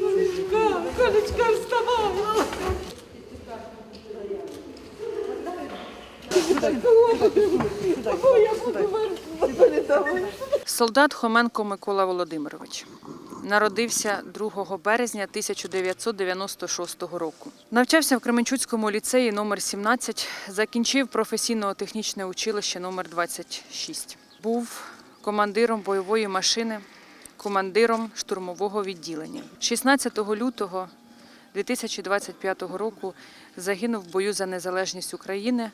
Колечка, колечка, вставай. Солдат Хоменко Микола Володимирович народився 2 березня 1996 року. Навчався в Кременчуцькому ліцеї номер 17 закінчив професійно-технічне училище номер 26 Був командиром бойової машини командиром штурмового відділення. 16 лютого 2025 року загинув в бою за незалежність України.